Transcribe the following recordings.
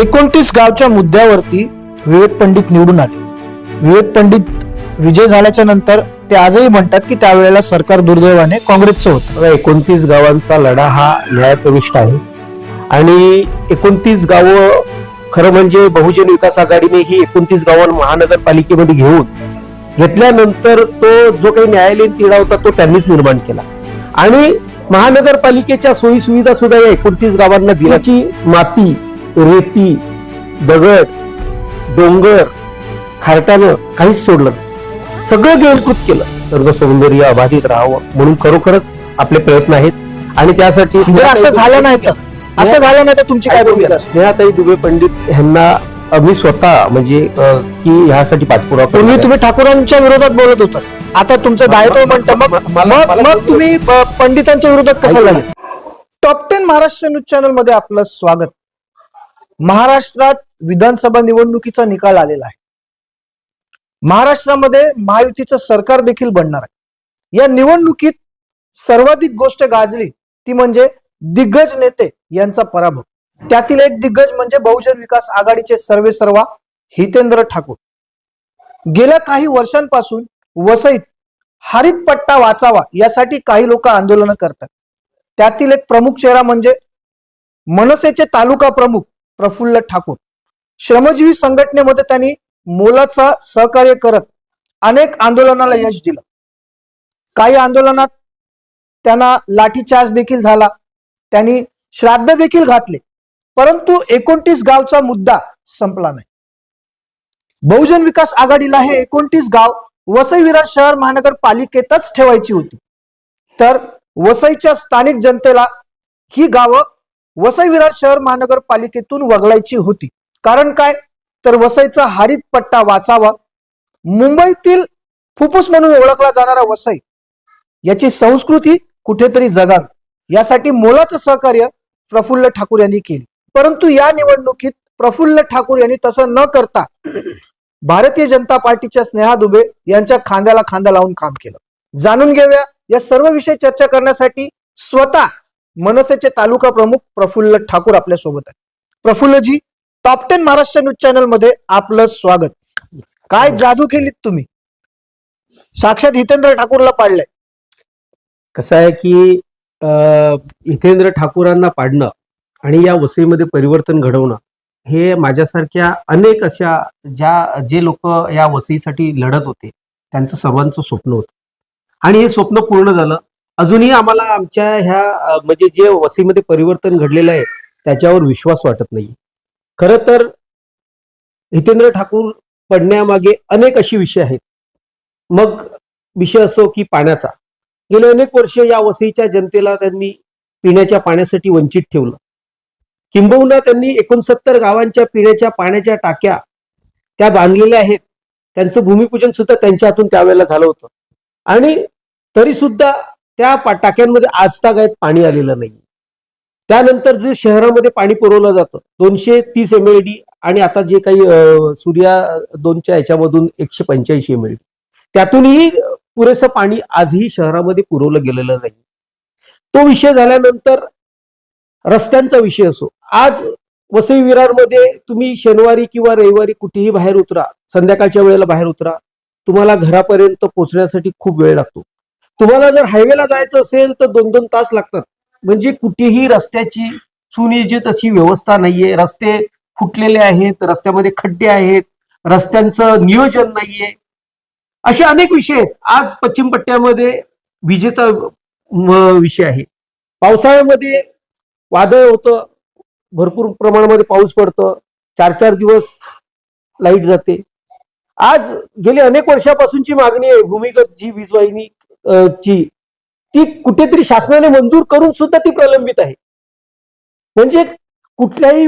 एकोणतीस गावच्या मुद्द्यावरती विवेक पंडित निवडून आले. विवेक पंडित विजय झाल्याच्यानंतर ते आजही म्हणतात की त्यावेळेला सरकार दुर्दैवाने काँग्रेसचं होतं. एकोणतीस गावांचा लढा हा न्यायप्रविष्ट आहे. आणि एकोणतीस गावं खरं म्हणजे बहुजन विकास आघाडीने ही एकोणतीस गावां महानगरपालिकेमध्ये घेऊन घेतल्यानंतर तो जो काही न्यायालयीन तिढा होता तो त्यांनीच निर्माण केला. आणि महानगरपालिकेच्या सोयी सुविधा सुद्धा या एकोणतीस गावांना दिल्याची माती रेती दगड डोंगर खारटानं काहीच सोडलं नाही. सगळं गिळंकृत केलं. सर्व सौंदर्य अबाधित राहावं म्हणून खरोखरच आपले प्रयत्न आहेत. आणि त्यासाठी जर असं झालं नाही तर. असं झालं नाही तर तुमची काय भूमिका स्नेहाताई दुबे पंडित यांना मी स्वतः म्हणजे की ह्यासाठी पाठपुरावा पूर्वी. तुम्ही ठाकूरांच्या विरोधात बोलत होता. आता तुमचं दायित्व म्हणतं मग मग मग तुम्ही पंडितांच्या विरोधात कसं लढा टॉप टेन महाराष्ट्र न्यूज चॅनलमध्ये आपलं स्वागत. महाराष्ट्रात विधानसभा निवडणुकीचा निकाल आलेला आहे. महाराष्ट्रामध्ये महायुतीचं सरकार देखील बनणार आहे. या निवडणुकीत सर्वाधिक गोष्ट गाजली ती म्हणजे दिग्गज नेते यांचा पराभव. त्यातील एक दिग्गज म्हणजे बहुजन विकास आघाडीचे सर्वे सर्वा हितेंद्र ठाकूर. गेल्या काही वर्षांपासून वसईत हरित पट्टा वाचावा यासाठी काही लोक आंदोलनं करतात. त्यातील एक प्रमुख चेहरा म्हणजे मनसेचे तालुका प्रमुख प्रफुल्ल ठाकूर. श्रमजीवी संघटनेमध्ये त्यांनी मोलाचा सहकार्य करत अनेक आंदोलनाला यश दिलं. काही आंदोलनात त्यांना लाठीचार्ज देखील झाला. त्यांनी श्राद्ध देखील घातले. परंतु एकोणतीस गावचा मुद्दा संपला नाही. बहुजन विकास आघाडीला हे एकोणतीस गाव वसई विरार शहर महानगरपालिकेतच ठेवायची होती. तर वसईच्या स्थानिक जनतेला ही गावं वसई विरार शहर महानगरपालिकेतून वगळायची होती. कारण काय? तर वसईचा हरित पट्टा वाचावा. मुंबईतील फुफ्फुस म्हणून ओळखला जाणारा वसई याची संस्कृती कुठेतरी जगावी. यासाठी मोलाचं सहकार्य प्रफुल्ल ठाकूर यांनी केले. परंतु या निवडणुकीत प्रफुल्ल ठाकूर यांनी तसं न करता भारतीय जनता पार्टीच्या स्नेहा दुबे यांच्या खांद्याला खांदा लावून काम केलं. जाणून घेऊया या सर्व विषय चर्चा करण्यासाठी स्वतः मनसेचे तालुका प्रमुख प्रफुल्ल ठाकूर आपल्यासोबत आहे Prafullji top ten Maharashtra news चॅनलमध्ये आपलं स्वागत. काय जादू केलीत तुम्ही? साक्षात हितेंद्र ठाकूरला पाडलंय. कसं आहे की हितेंद्र ठाकूरांना पाडणं आणि या वसईमध्ये परिवर्तन घडवणं हे माझ्यासारख्या अनेक अशा ज्या जे लोक या वसईसाठी लढत होते त्यांचं सर्वांचं स्वप्न होतं. आणि हे स्वप्न पूर्ण झालं. अजूनही आम्हाला आमच्या ह्या म्हणजे जे वसईमध्ये परिवर्तन घडलेलं आहे त्याच्यावर विश्वास वाटत नाही. खर तर हितेंद्र ठाकूर पडण्यामागे अनेक अशी विषय आहेत. मग विषय असो की पाण्याचा. गेले अनेक वर्ष या वसईच्या जनतेला त्यांनी पिण्याच्या पाण्यासाठी वंचित ठेवलं. किंबहुना त्यांनी एकोणसत्तर गावांच्या पिण्याच्या पाण्याच्या टाक्या त्या बांधलेल्या आहेत. त्यांचं भूमिपूजन सुद्धा त्यांच्या हातून त्यावेळेला झालं होतं. आणि तरी सुद्धा त्या टाक्यांमध्ये टाक्यांमध्ये आजतागायत पाणी आलेलं नाही त्यानंतर जे शहरामध्ये पाणी पुरवलं जातं दोनशे तीस एम एल डी आणि आता जे काही सूर्या दोनच्या याच्यामधून एकशे पंच्याऐंशी एम एल डी त्यातूनही पुरेसं पाणी आजही शहरामध्ये पुरवलं गेलेलं नाही. तो विषय झाल्यानंतर रस्त्यांचा विषय असो. आज वसई विरारमध्ये तुम्ही शनिवारी किंवा रविवारी कुठेही बाहेर उतरा संध्याकाळच्या वेळेला बाहेर उतरा तुम्हाला घरापर्यंत पोहोचण्यासाठी खूप वेळ लागतो. तुम्हाला जर हायवेला जायचं असेल तर दोन दोन तास लागतात. म्हणजे कुठेही रस्त्याची सुनियोजित अशी व्यवस्था नाहीये. रस्ते फुटलेले आहेत रस्त्यामध्ये खड्डे आहेत रस्त्यांचं नियोजन नाहीये. असे अनेक विषय आहेत. आज पश्चिम पट्ट्यामध्ये विजेचा विषय आहे. पावसाळ्यामध्ये वादळ होतं. भरपूर प्रमाणामध्ये पाऊस पडतं. चार चार दिवस लाइट जाते. आज गेली अनेक वर्षापासूनची मागणी आहे. भूमिगत जी वीज वाहिनी ची ती कुठेतरी शासनाने मंजूर करून सुद्धा ती प्रलंबित आहे. म्हणजे कुठल्याही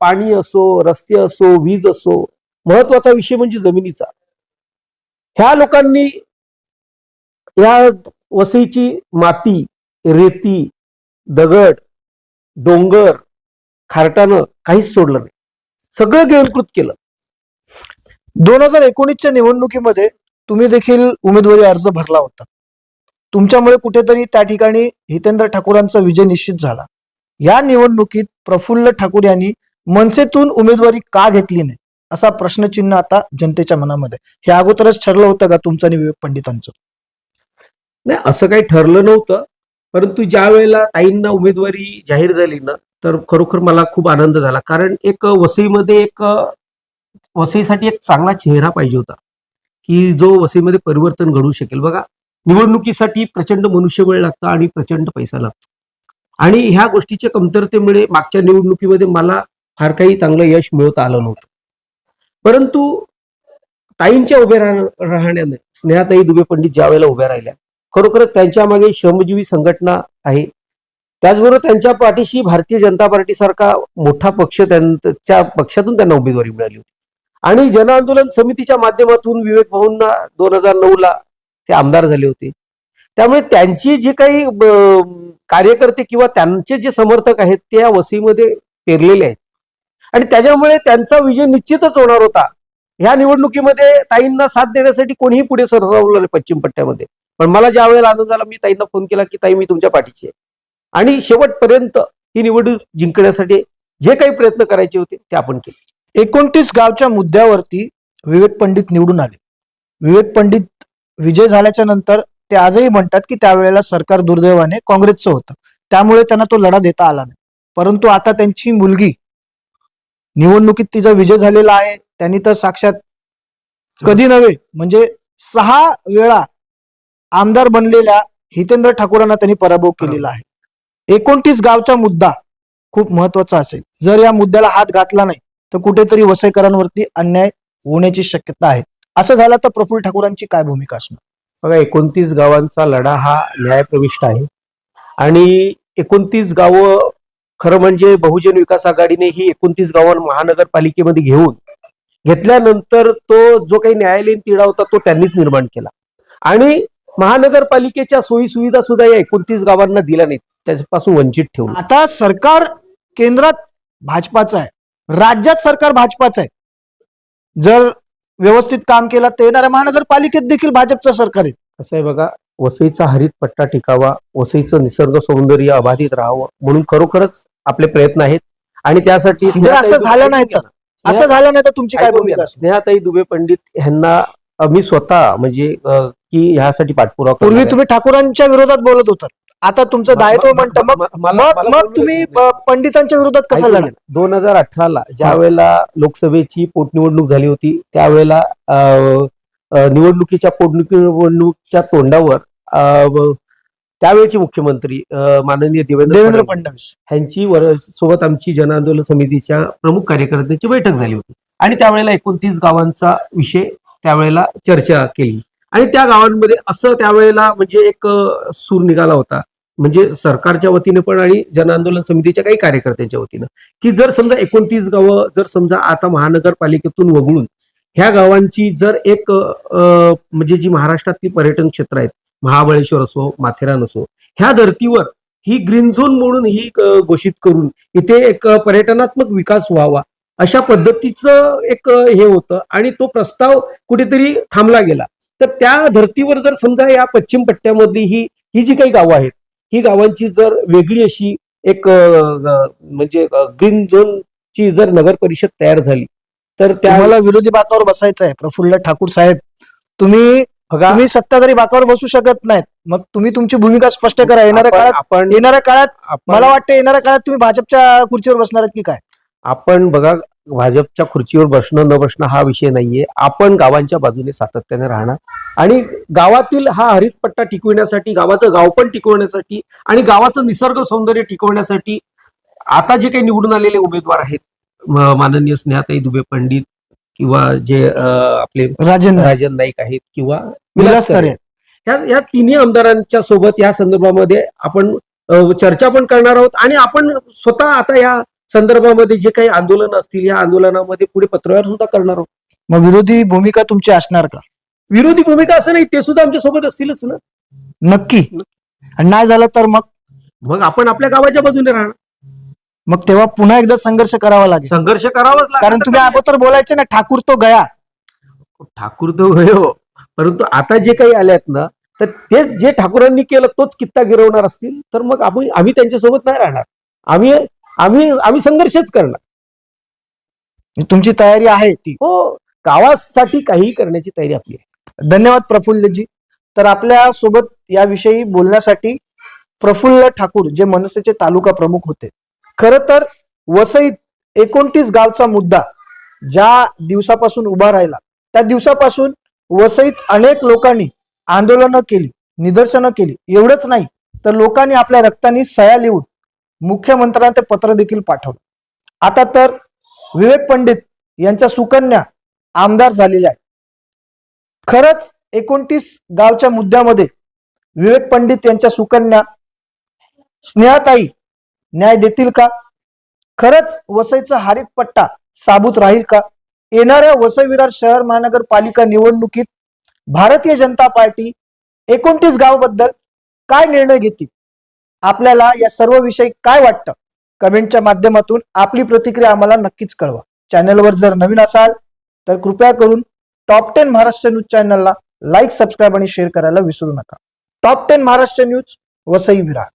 पाणी असो रस्ते असो वीज असो महत्त्वाचा विषय म्हणजे जमिनीचा. ह्या लोकांनी या वसईची माती रेती दगड डोंगर खारटानं काहीच सोडलं नाही. सगळं गिळंकृत केलं. दोन हजार एकोणीसच्या निवडणुकीमध्ये तुम्ही देखील उमेदवारी अर्ज भरला होता. तुमच्यामुळे कुठेतरी त्या ठिकाणी हितेंद्र ठाकूरांचा विजय निश्चित झाला. या निवडणुकीत प्रफुल्ल ठाकूर यांनी मनसेतून उमेदवारी का घेतली नाही? असा प्रश्नचिन्ह आता जनतेच्या मनामध्ये. हे अगोदरच ठरलं होतं का तुमचं आणि विवेक पंडितांचं? नाही असं काही ठरलं नव्हतं. परंतु ज्या वेळेला ताईंना उमेदवारी जाहीर झाली ना तर खरोखर मला खूप आनंद झाला. कारण एक वसईमध्ये एक वसईसाठी एक चांगला चेहरा पाहिजे होता. की जो वसईमध्ये परिवर्तन घडू शकेल. बघा निवडणुकीसाठी प्रचंड मनुष्यबळ लागतं आणि प्रचंड पैसा लागतो. आणि ह्या गोष्टीच्या कमतरतेमुळे मागच्या निवडणुकीमध्ये मला फार काही चांगलं यश मिळवता आलं नव्हतं. परंतु ताईंच्या उभ्या राह- राहण्याने स्नेहाताई दुबे पंडित ज्या वेळेला उभ्या राहिल्या खरोखरच त्यांच्या मागे श्रमजीवी संघटना आहे. त्याचबरोबर त्यांच्या पाठीशी भारतीय जनता पार्टीसारखा मोठा पक्ष त्यांच्या पक्षातून त्यांना उमेदवारी मिळाली होती. आणि जन आंदोलन समितीच्या माध्यमातून विवेक भाऊंना दोन हजार नऊ ला ते आमदार झाले होते. त्यामुळे त्यांची जी काही कार्यकर्ते किंवा त्यांचे जे समर्थक आहेत ते या वसईमध्ये पेरलेले आहेत. आणि त्याच्यामुळे त्यांचा विजय निश्चितच होणार होता. ह्या निवडणुकीमध्ये ताईंना साथ देण्यासाठी कोणीही पुढे सरसावलं नाही पश्चिम पट्ट्यामध्ये. पण मला ज्या वेळेला आनंद झाला मी ताईंना फोन केला की ताई मी तुमच्या पाठीची आहे. आणि शेवटपर्यंत ही निवडणूक जिंकण्यासाठी जे काही प्रयत्न करायचे होते ते आपण केले. एकोणतीस गावच्या मुद्द्यावरती विवेक पंडित निवडून आले. विवेक पंडित विजय झाल्याच्यानंतर ते आजही म्हणतात की त्यावेळेला सरकार दुर्दैवाने काँग्रेसचं होतं. त्यामुळे त्यांना तो लढा देता आला नाही. परंतु आता त्यांची मुलगी निवडणुकीत तिचा विजय झालेला आहे त्यांनी तर साक्षात कधी नव्हे म्हणजे सहा वेळा आमदार बनलेल्या हितेंद्र ठाकूरांना त्यांनी पराभव केलेला आहे. एकोणतीस गावचा मुद्दा खूप महत्त्वाचा असेल. जर या मुद्द्याला हात घातला नाही तर कुठेतरी वसईकरांवरती अन्याय होण्याची शक्यता आहे. असं झालं तर प्रफुल्ल ठाकूरांची काय भूमिका असणार? बघा एकोणतीस गावांचा लढा हा न्यायप्रविष्ट आहे. आणि एकोणतीस गावं खरं म्हणजे बहुजन विकास आघाडीने ही एकोणतीस गावं महानगरपालिकेमध्ये घेऊन घेतल्यानंतर तो जो काही न्यायालयीन तिढा होता तो त्यांनीच निर्माण केला. आणि महानगरपालिकेच्या सोयी सुविधा सुद्धा या एकोणतीस गावांना दिल्या नाहीत. त्याच्यापासून वंचित ठेवलं. आता सरकार केंद्रात भाजपाचं आहे. राज्यात सरकार भाजपाचं आहे. जर व्यवस्थित काम केलं तर येणाऱ्या महानगरपालिकेत देखील भाजपचं सरकार आहे. कसं आहे बघा वसईचा हरित पट्टा टिकावा वसईचं निसर्ग सौंदर्य अबाधित राहावं म्हणून खरोखरच आपले प्रयत्न आहेत. आणि त्यासाठी जर असं झालं नाही तर असं झालं नाही तर तुमची काय भूमिका स्नेहाताई दुबे पंडित यांना अ, मी स्वतः म्हणजे की ह्यासाठी पाठपुरावा पूर्वी. तुम्ही ठाकूरांच्या विरोधात बोलत होतात. आता तुमचं दायित्व म्हणतं मग मग मग तुम्ही पंडितांच्या विरोधात कसं ऐकून लढा घ्या. दोन हजार अठराला ज्या हा. वेळेला लोकसभेची पोटनिवडणूक झाली होती त्यावेळेला निवडणुकीच्या पोटनिवडणुकीच्या तोंडावर त्यावेळेचे मुख्यमंत्री माननीय देवेंद्र देवेंद्र फडणवीस यांची सोबत आमची जन आंदोलन समितीच्या प्रमुख कार्यकर्त्यांची बैठक झाली होती. आणि त्यावेळेला एकोणतीस गावांचा विषय त्यावेळेला चर्चा केली. आणि त्या गावांमध्ये असं त्यावेळेला म्हणजे एक सूर निघाला होता. म्हणजे सरकारच्या वतीने पण आणि जन आंदोलन समितीच्या काही कार्यकर्त्यांच्या वतीनं. की जर समजा एकोणतीस गावं जर समजा आता महानगरपालिकेतून वगळून ह्या गावांची जर एक म्हणजे जी महाराष्ट्रातली पर्यटन क्षेत्र आहेत महाबळेश्वर असो माथेरान असो ह्या धर्तीवर ही ग्रीन झोन म्हणून ही घोषित करून इथे एक पर्यटनात्मक विकास व्हावा अशा पद्धतीचं एक हे होतं आणि तो प्रस्ताव कुठेतरी थांबला गेला. तर त्या धर्तीवर जर समजा या पश्चिम पट्ट्यामधली ही ही जी काही गावं आहेत ही गावांची जर वेगळी अशी एक म्हणजे ग्रीन झोनची जर नगर परिषद तयार झाली तर त्या तुम्हाला विरोधी बाकावर बसायचं आहे. प्रफुल्ल ठाकूर साहेब तुम्ही तुम्ही सत्ताधारी बाकावर बसू शकत नाहीत. मग तुम्ही तुमची भूमिका स्पष्ट करा. येणाऱ्या काळात आपण येणाऱ्या काळात मला वाटतं येणाऱ्या काळात तुम्ही भाजपच्या खुर्चीवर बसणार आहेत की काय? आपण बघा भाजपच्या खुर्चीवर बसणं न बसणं हा विषय नाहीये. आपण गावांच्या बाजूने सातत्याने राहणार. आणि गावातील हा हरितपट्टा टिकविण्यासाठी गावाचं गाव पण टिकवण्यासाठी आणि गावाचं निसर्ग सौंदर्य टिकवण्यासाठी आता जे काही निवडून आलेले उमेदवार आहेत माननीय स्नेहाताई दुबे पंडित किंवा जे आपले राजन राजन नाईक आहेत किंवा विलास या या तिन्ही आमदारांच्या सोबत या संदर्भामध्ये आपण चर्चा पण करणार आहोत आणि आपण स्वतः आता या संदर्भामध्ये जे काही आंदोलन असतील या आंदोलनामध्ये पुढे पत्रव्यवहार सुद्धा करणार आहोत. मग विरोधी भूमिका तुमची असणार का? विरोधी भूमिका असं नाही ते सुद्धा आमच्यासोबत असतीलच ना. नक्की. आणि नाही झालं तर मग? मग आपण आपल्या गावाच्या बाजूने राहणार. मग तेव्हा पुन्हा एकदा संघर्ष करावा लागेल. संघर्ष करावाच लागेल. कारण तुम्ही अगोदर बोलायचे ना ठाकूर तो गया. ठाकूर तो हो. परंतु आता जे काही आल्यात ना तर तेच जे ठाकूरांनी केलं तोच कित्ता गिरवणार असतील तर मग आपण आम्ही त्यांच्यासोबत नाही राहणार. आम्ही आम्ही आम्ही संघर्षच करणार. तुमची तयारी आहे ती. हो गावासाठी काहीही करण्याची तयारी आपली आहे. धन्यवाद प्रफुल्लजी. तर आपल्यासोबत याविषयी बोलण्यासाठी प्रफुल्ल ठाकूर जे मनसेचे तालुका प्रमुख होते. खर तर वसईत एकोणतीस गावचा मुद्दा ज्या दिवसापासून उभा राहिला त्या दिवसापासून वसईत अनेक लोकांनी आंदोलनं केली निदर्शनं केली. एवढंच नाही तर लोकांनी आपल्या रक्तानी सह्या लिहून मुख्यमंत्र्यांना ते पत्र देखील पाठवलं. आता तर विवेक पंडित यांच्या सुकन्या आमदार झालेल्या आहेत. खरंच एकोणतीस गावच्या मुद्द्यामध्ये विवेक पंडित यांच्या सुकन्या स्नेहाताई न्याय देतील का? खरंच वसईचा हरित पट्टा साबूत राहील का? येणाऱ्या वसई विरार शहर महानगरपालिका निवडणुकीत भारतीय जनता पार्टी एकोणतीस गावबद्दल काय निर्णय घेतील? आपल्याला या सर्व विषयी काय वाटतं? कमेंटच्या माध्यमातून आपली प्रतिक्रिया आम्हाला नक्कीच कळवा. चॅनलवर जर नवीन असाल तर कृपया करून टॉप टेन महाराष्ट्र न्यूज चॅनलला लाईक सबस्क्राईब आणि शेअर करायला विसरू नका. Top ten Maharashtra news Vasai Virar.